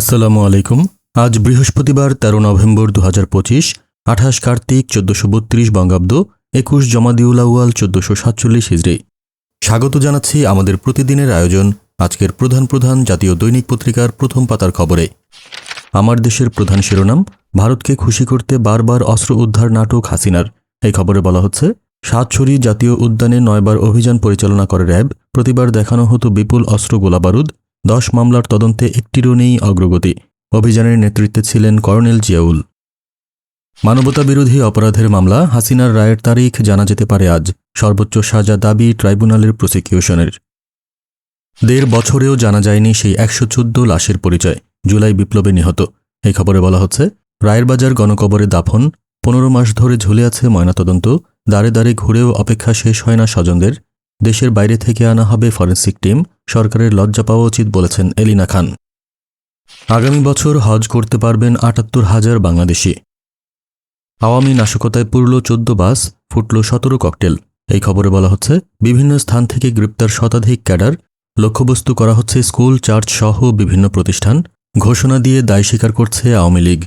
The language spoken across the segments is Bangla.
আসসালামু আলাইকুম। আজ বৃহস্পতিবার তেরো নভেম্বর দু হাজার পঁচিশ, আঠাশ কার্তিক চোদ্দশো বত্রিশ বঙ্গাব্দ, একুশ জমাদিউল আউয়াল চোদ্দশো সাতচল্লিশ হিজড়ি স্বাগত জানাচ্ছি আমাদের প্রতিদিনের আয়োজন, আজকের প্রধান প্রধান জাতীয় দৈনিক পত্রিকার প্রথম পাতার খবরে। আমার দেশের প্রধান শিরোনাম, ভারতকে খুশি করতে বারবার অস্ত্র উদ্ধার নাটক হাসিনার। এই খবরে বলা হচ্ছে, সাতছড়ি জাতীয় উদ্যানে নয়বার অভিযান পরিচালনা করে র্যাব, প্রতিবার দেখানো হতো বিপুল অস্ত্র গোলাবারুদ দশ মামলার তদন্তে একটিরও নেই অগ্রগতি। অভিযানের নেতৃত্বে ছিলেন কর্নেল জিয়াউল। মানবতা বিরোধী অপরাধের মামলা, হাসিনার রায়ের তারিখ জানা যেতে পারে আজ, সর্বোচ্চ সাজা দাবি ট্রাইব্যুনালের প্রসিকিউশনের। দেড় বছরেও জানা যায়নি সেই একশো চোদ্দ লাশের পরিচয়, জুলাই বিপ্লবে নিহত। এই খবরে বলা হচ্ছে, রায়েরবাজার গণকবরে দাফন, পনেরো মাস ধরে ঝুলে আছে ময়নাতদন্ত, দাঁড়ে দাঁড়ে ঘুরেও অপেক্ষা শেষ হয় না স্বজনদের। দেশের বাইরে থেকে আনা হবে ফরেন্সিক টিম, সরকারের লজ্জা পাওয়া উচিত বলেছেন এলিনা খান। আগামী বছর হজ করতে পারবেন আটাত্তর হাজার বাংলাদেশি। আওয়ামী নাশকতায় পুরল চোদ্দ বাস, ফুটল সতেরো ককটেল। এই খবরে বলা হচ্ছে, বিভিন্ন স্থান থেকে গ্রেপ্তার শতাধিক ক্যাডার। লক্ষ্যবস্তু করা হচ্ছে স্কুল, চার্চ সহ বিভিন্ন প্রতিষ্ঠান। ঘোষণা দিয়ে দায় স্বীকার করছে আওয়ামী লীগ।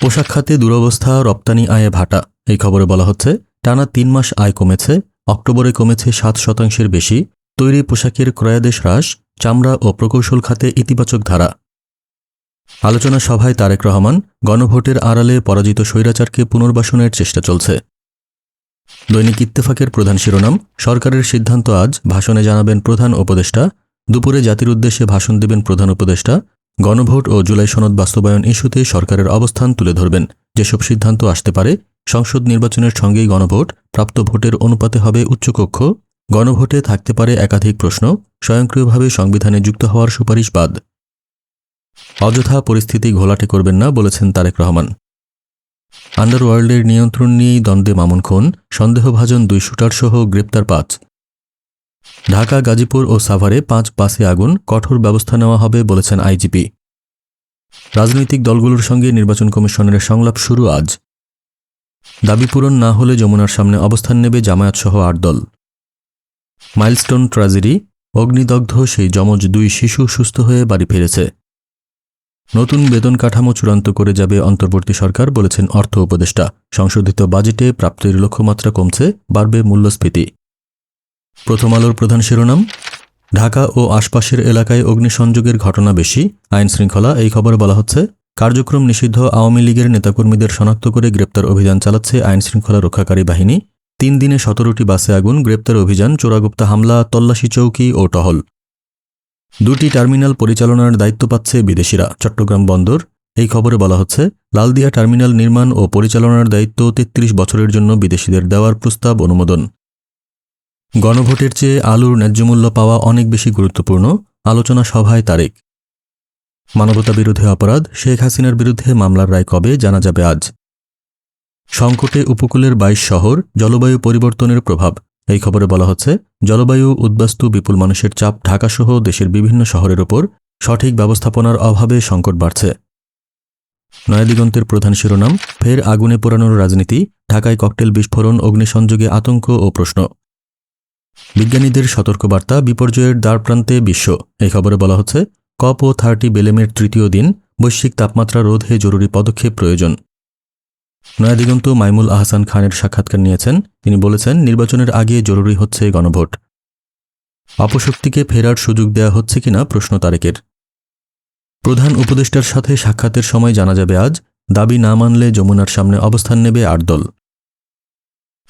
পোশাক খাতে দুরবস্থা, রপ্তানি আয়ে ভাটা। এই খবরে বলা হচ্ছে, টানা তিন মাস আয় কমেছে। অক্টোবরে কমেছে সাত শতাংশের বেশি তৈরি পোশাকের ক্রয়াদেশ হ্রাস, চামড়া ও প্রকৌশল খাতে ইতিবাচক ধারা। আলোচনা সভায় তারেক রহমান, গণভোটের আড়ালে পরাজিত স্বৈরাচারকে পুনর্বাসনের চেষ্টা চলছে। দৈনিক ইত্তেফাকের প্রধান শিরোনাম, সরকারের সিদ্ধান্ত আজ, ভাষণে জানাবেন প্রধান উপদেষ্টা, দুপুরে জাতির উদ্দেশ্যে ভাষণ দেবেন প্রধান উপদেষ্টা, গণভোট ও জুলাই সনদ বাস্তবায়ন ইস্যুতে সরকারের অবস্থান তুলে ধরবেন, যেসব সিদ্ধান্ত আসতে পারে সংসদ নির্বাচনের সঙ্গেই গণভোট, প্রাপ্ত ভোটের অনুপাতে হবে উচ্চকক্ষ। গণভোটে থাকতে পারে একাধিক প্রশ্ন, স্বয়ংক্রিয়ভাবে সংবিধানে যুক্ত হওয়ার সুপারিশ বাদ। অযথা পরিস্থিতি ঘোলাটে করবেন না, বলেছেন তারেক রহমান। আন্ডারওয়ার্ল্ডের নিয়ন্ত্রণ নিয়েই দ্বন্দ্বে মামুন খুন, সন্দেহভাজন দুই শুটারসহ গ্রেপ্তার পাঁচ। ঢাকা, গাজীপুর ও সাভারে পাঁচ বাসে আগুন, কঠোর ব্যবস্থা নেওয়া হবে, বলেছেন আইজিপি। রাজনৈতিক দলগুলোর সঙ্গে নির্বাচন কমিশনের সংলাপ শুরু আজ। দাবি পূরণ না হলে যমুনার সামনে অবস্থান নেবে জামায়াতসহ আট দল। মাইলস্টোন ট্র্যাজেডি, অগ্নিদগ্ধ সেই যমজ দুই শিশু সুস্থ হয়ে বাড়ি ফিরেছে। নতুন বেতন কাঠামো চূড়ান্ত করে যাবে অন্তর্বর্তী সরকার, বলেছেন অর্থ উপদেষ্টা। সংশোধিত বাজেটে প্রাপ্তির লক্ষ্যমাত্রা কমছে, বাড়বে মূল্যস্ফীতি। প্রথম আলোর প্রধান শিরোনাম, ঢাকা ও আশপাশের এলাকায় অগ্নিসংযোগের ঘটনা বেশি আইন শৃঙ্খলা এই খবরে বলা হচ্ছে কার্যক্রম নিষিদ্ধ আওয়ামী লীগের নেতাকর্মীদের শনাক্ত করে গ্রেপ্তার অভিযান চালাচ্ছে আইন শৃঙ্খলা রক্ষাকারী বাহিনী। তিন দিনে সতেরোটি বাসে আগুন, গ্রেপ্তার অভিযান, চোরাগুপ্তা হামলা, তল্লাশি চৌকি ও টহল। দুটি টার্মিনাল পরিচালনার দায়িত্ব পাচ্ছে বিদেশিরা। চট্টগ্রাম বন্দর। এই খবরে বলা হচ্ছে, লালদিয়া টার্মিনাল নির্মাণ ও পরিচালনার দায়িত্ব তেত্রিশ বছরের জন্য বিদেশিদের দেওয়ার প্রস্তাব অনুমোদন। গণভোটের চেয়ে আলুর ন্যায্যমূল্য পাওয়া অনেক বেশি গুরুত্বপূর্ণ। আলোচনা সভায় তারিখ। মানবতা বিরোধী অপরাধ, শেখ হাসিনার বিরুদ্ধে মামলার রায় কবে জানা যাবে আজ? সংকটে উপকূলের বাইশ শহর, জলবায়ু পরিবর্তনের প্রভাব। এই খবরে বলা হচ্ছে, জলবায়ু উদ্বাস্তু বিপুল মানুষের চাপ ঢাকাসহ দেশের বিভিন্ন শহরের ওপর সঠিক ব্যবস্থাপনার অভাবে সংকট বাড়ছে। নয়াদিগন্তের প্রধান শিরোনাম, ফের আগুনে পোড়ানোর রাজনীতি, ঢাকায় ককটেল বিস্ফোরণ, অগ্নিসংযোগে আতঙ্ক ও প্রশ্ন। বিজ্ঞানীদের সতর্কবার্তা বিপর্যয়ের দ্বারপ্রান্তে বিশ্ব। এই খবরে বলা হচ্ছে কপ ও থার্টি বেলেমের তৃতীয় দিন বৈশ্বিক তাপমাত্রা রোধে জরুরি পদক্ষেপ প্রয়োজন। নয়াদিগন্ত মাইমুল আহসান খানের সাক্ষাৎকার নিয়েছেন। তিনি বলেছেন, নির্বাচনের আগে জরুরি হচ্ছে গণভোট। অপশক্তিকে ফেরার সুযোগ দেয়া হচ্ছে কিনা প্রশ্ন তারেকের। প্রধান উপদেষ্টার সাথে সাক্ষাতের সময় জানা যাবে আজ, দাবি না মানলে যমুনার সামনে অবস্থান নেবে আট দল।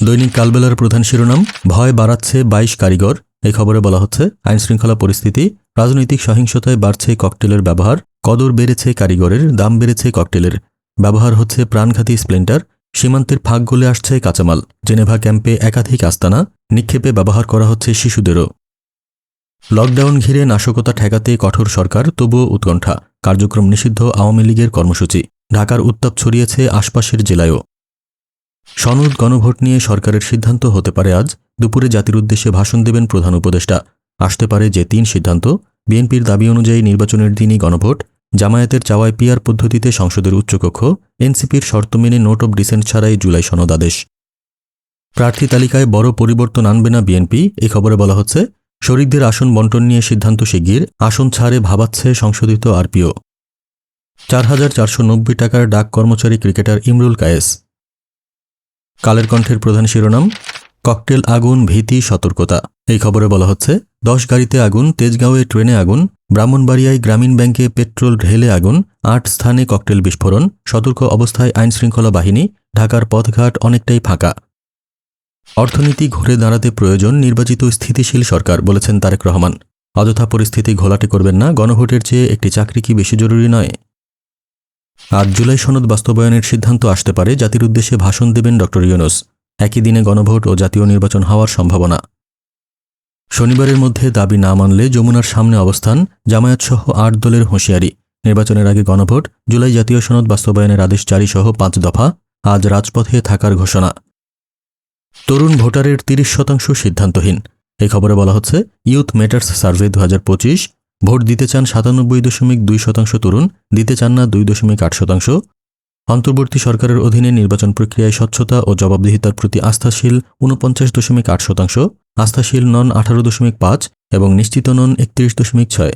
দৈনিক কালবেলার প্রধান শিরোনাম, ভয় বাড়াচ্ছে বাইশ কারিগর। এই খবরে বলা হচ্ছে, আইনশৃঙ্খলা পরিস্থিতি, রাজনৈতিক সহিংসতায় বাড়ছে ককটেলের ব্যবহার, কদর বেড়েছে কারিগরের, দাম বেড়েছে ককটেলের। ব্যবহার হচ্ছে প্রাণঘাতী স্প্লেন্টার, সীমান্তের ফাঁক গলে আসছে কাঁচামাল। জেনেভা ক্যাম্পে একাধিক আস্তানা, নিক্ষেপে ব্যবহার করা হচ্ছে শিশুদেরও। লকডাউন ঘিরে নাশকতা ঠেকাতে কঠোর সরকার, তবুও উৎকণ্ঠা। কার্যক্রম নিষিদ্ধ আওয়ামী লীগের কর্মসূচি। ঢাকার উত্তাপ ছড়িয়েছে আশপাশের জেলায়ও। সনদ গণভোট নিয়ে সরকারের সিদ্ধান্ত হতে পারে আজ। দুপুরে জাতির উদ্দেশ্যে ভাষণ দেবেন প্রধান উপদেষ্টা। আসতে পারে যে তিন সিদ্ধান্ত। বিএনপির দাবি অনুযায়ী নির্বাচনের দিনই গণভোট। জামায়াতের চাওয়ায় পিয়ার পদ্ধতিতে সংসদের উচ্চকক্ষ। এনসিপির শর্ত মেনে নোট অব ডিসেন্ট ছাড়াই জুলাই সনদ আদেশ। প্রার্থী তালিকায় বড় পরিবর্তন আনবে না বিএনপি। এ খবরে বলা হচ্ছে, শরিকদের আসন বন্টন নিয়ে সিদ্ধান্ত শিগগির। আসন ছাড়ে ভাবাচ্ছে সংশোধিত আরপিও। চার হাজার চারশো নব্বই টাকার ডাক কর্মচারী ক্রিকেটার ইমরুল কায়েস। কালের কণ্ঠের প্রধান শিরোনাম ককটেল আগুন, ভীতি, সতর্কতা। এই খবরে বলা হচ্ছে, দশ গাড়িতে আগুন, তেজগাঁওয়ে ট্রেনে আগুন, ব্রাহ্মণবাড়িয়ায় গ্রামীণ ব্যাংকে পেট্রোল ঢেলে আগুন, আট স্থানে ককটেল বিস্ফোরণ, সতর্ক অবস্থায় আইনশৃঙ্খলা বাহিনী, ঢাকার পথঘাট অনেকটাই ফাঁকা। অর্থনীতি ঘুরে দাঁড়াতে প্রয়োজন নির্বাচিত স্থিতিশীল সরকার, বলেছেন তারেক রহমান। অযথা পরিস্থিতি ঘোলাটে করবেন না, গণভোটের চেয়ে একটি চাকরি কি বেশি জরুরি নয়? আজ জুলাই সনদ বাস্তবায়নের সিদ্ধান্ত আসতে পারে, জাতির উদ্দেশ্যে ভাষণ দেবেন ড ইউনুস। একই দিনে গণভোট ও জাতীয় নির্বাচন হওয়ার সম্ভাবনা। শনিবারের মধ্যে দাবি না মানলে যমুনার সামনে অবস্থান জামায়াতসহ আট দলের হুঁশিয়ারি। নির্বাচনের আগে গণভোট, জুলাই জাতীয় সনদ বাস্তবায়নের আদেশ জারি সহ পাঁচ দফা, আজ রাজপথে থাকার ঘোষণা। তরুণ ভোটারের তিরিশ শতাংশ সিদ্ধান্তহীন। এই খবরে বলা হচ্ছে ইউথ মেটার্স সার্ভে দু হাজার পঁচিশ, ভোট দিতে চান সাতানব্বই দশমিক দুই শতাংশ তরুণ, দিতে চান না দুই দশমিক আট শতাংশ। অন্তর্বর্তী সরকারের অধীনে নির্বাচন প্রক্রিয়ায় স্বচ্ছতা ও জবাবদিহিতার প্রতি আস্থাশীল ঊনপঞ্চাশ দশমিক আট শতাংশ, আস্থাশীল নন আঠারো দশমিক পাঁচ এবং নিশ্চিত নন একত্রিশ দশমিক ছয়।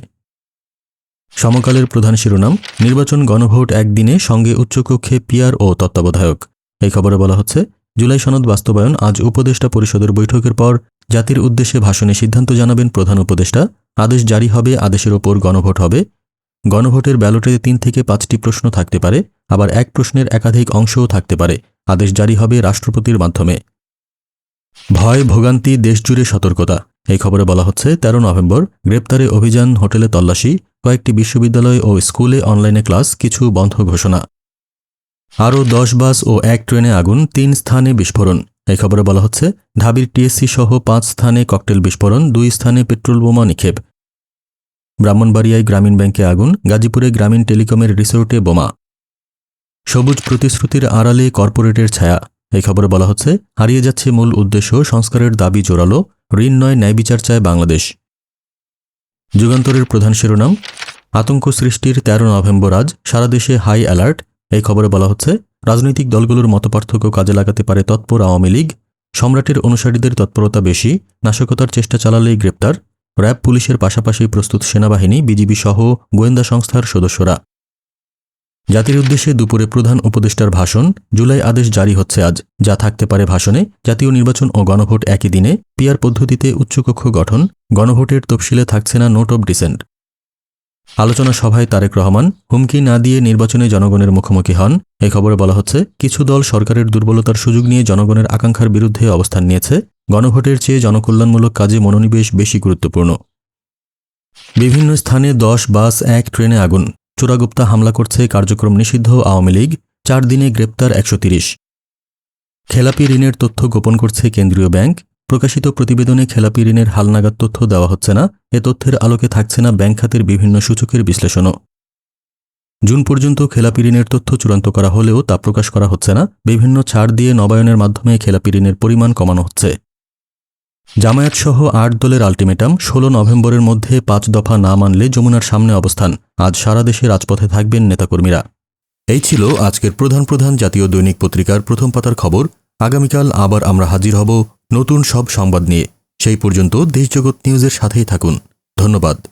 সমকালের প্রধান শিরোনাম, নির্বাচন গণভোট একদিনে সঙ্গে উচ্চকক্ষে পিয়ার ও তত্ত্বাবধায়ক। এই খবরে বলা হচ্ছে, জুলাই সনদ বাস্তবায়ন আজ উপদেষ্টা পরিষদের বৈঠকের পর জাতির উদ্দেশ্যে ভাষণে সিদ্ধান্ত জানাবেন প্রধান উপদেষ্টা। আদেশ জারি হবে, আদেশের ওপর গণভোট হবে। গণভোটের ব্যালটে তিন থেকে পাঁচটি প্রশ্ন থাকতে পারে। আবার এক প্রশ্নের একাধিক অংশও থাকতে পারে, আদেশ জারি হবে রাষ্ট্রপতির মাধ্যমে। ভয়, ভোগান্তি, দেশজুড়ে সতর্কতা। এই খবরে বলা হচ্ছে, তেরো নভেম্বর, গ্রেপ্তারে অভিযান, হোটেলে তল্লাশি, কয়েকটি বিশ্ববিদ্যালয় ও স্কুলে অনলাইনে ক্লাস, কিছু বন্ধ ঘোষণা। আরও দশ বাস ও এক ট্রেনে আগুন, তিন স্থানে বিস্ফোরণ। এই খবরে বলা হচ্ছে, ঢাবির টিএসসি সহ পাঁচ স্থানে ককটেল বিস্ফোরণ, দুই স্থানে পেট্রোল বোমা নিক্ষেপ। ব্রাহ্মণবাড়িয়ায় গ্রামীণ ব্যাংকে আগুন, গাজীপুরে গ্রামীণ টেলিকমের রিসোর্টে বোমা। সবুজ প্রতিশ্রুতির আড়ালে কর্পোরেটের ছায়া। এই খবরে বলা হচ্ছে, হারিয়ে যাচ্ছে মূল উদ্দেশ্য সংস্কারের দাবি জোরালো, ঋণ নয়, ন্যায় বিচার চায় বাংলাদেশ। যুগান্তরের প্রধান শিরোনাম, আতঙ্ক সৃষ্টির তেরো নভেম্বর আজ, সারা দেশে হাই অ্যালার্ট। এই খবরে বলা হচ্ছে, রাজনৈতিক দলগুলোর মতপার্থক্য কাজে লাগাতে পারে তৎপর আওয়ামী লীগ। সম্রাটের অনুসারীদের তৎপরতা বেশি, নাশকতার চেষ্টা চালালেই গ্রেপ্তার। র্যাব পুলিশের পাশাপাশি প্রস্তুত সেনাবাহিনী, বিজিবি সহ গোয়েন্দা সংস্থার সদস্যরা। জাতির উদ্দেশ্যে দুপুরে প্রধান উপদেষ্টার ভাষণ, জুলাই আদেশ জারি হচ্ছে আজ, যা থাকতে পারে ভাষণে, জাতীয় নির্বাচন ও গণভোট একই দিনে, পিয়ার পদ্ধতিতে উচ্চকক্ষ গঠন, গণভোটের তফসিলে থাকছে না নোট অব ডিসেন্ট। আলোচনা সভায় তারেক রহমান, হুমকি না দিয়ে নির্বাচনে জনগণের মুখোমুখি হন, এ খবরে বলা হচ্ছে, কিছু দল সরকারের দুর্বলতার সুযোগ নিয়ে জনগণের আকাঙ্ক্ষার বিরুদ্ধে অবস্থান নিয়েছে, গণভোটের চেয়ে জনকল্যাণমূলক কাজে মনোনিবেশ বেশি গুরুত্বপূর্ণ। বিভিন্ন স্থানে দশ বাস এক ট্রেনে আগুন চোরাগুপ্তা হামলা করছে কার্যক্রম নিষিদ্ধ আওয়ামী লীগ, চার দিনে গ্রেপ্তার একশো তিরিশ। খেলাপি ঋণের তথ্য গোপন করছে কেন্দ্রীয় ব্যাংক। প্রকাশিত প্রতিবেদনে খেলাপি ঋণের হালনাগাদ তথ্য দেওয়া হচ্ছে না, এ তথ্যের আলোকে থাকছে না ব্যাংক খাতের বিভিন্ন সূচকের বিশ্লেষণও। জুন পর্যন্ত খেলাপি ঋণের তথ্য চূড়ান্ত করা হলেও তা প্রকাশ করা হচ্ছে না। বিভিন্ন ছাড় দিয়ে নবায়নের মাধ্যমে খেলাপি ঋণের পরিমাণ কমানো হচ্ছে। জামায়াতসহ আট দলের আলটিমেটাম ষোলো নভেম্বরের মধ্যে পাঁচ দফা না মানলে যমুনার সামনে অবস্থান। আজ সারা দেশে রাজপথে থাকবেন নেতাকর্মীরা। এই ছিল আজকের প্রধান প্রধান জাতীয় দৈনিক পত্রিকার প্রথম পাতার খবর। আগামীকাল আবার আমরা হাজির হব নতুন সব সংবাদ নিয়ে। সেই পর্যন্ত দেশজগৎ নিউজের সাথেই থাকুন। ধন্যবাদ।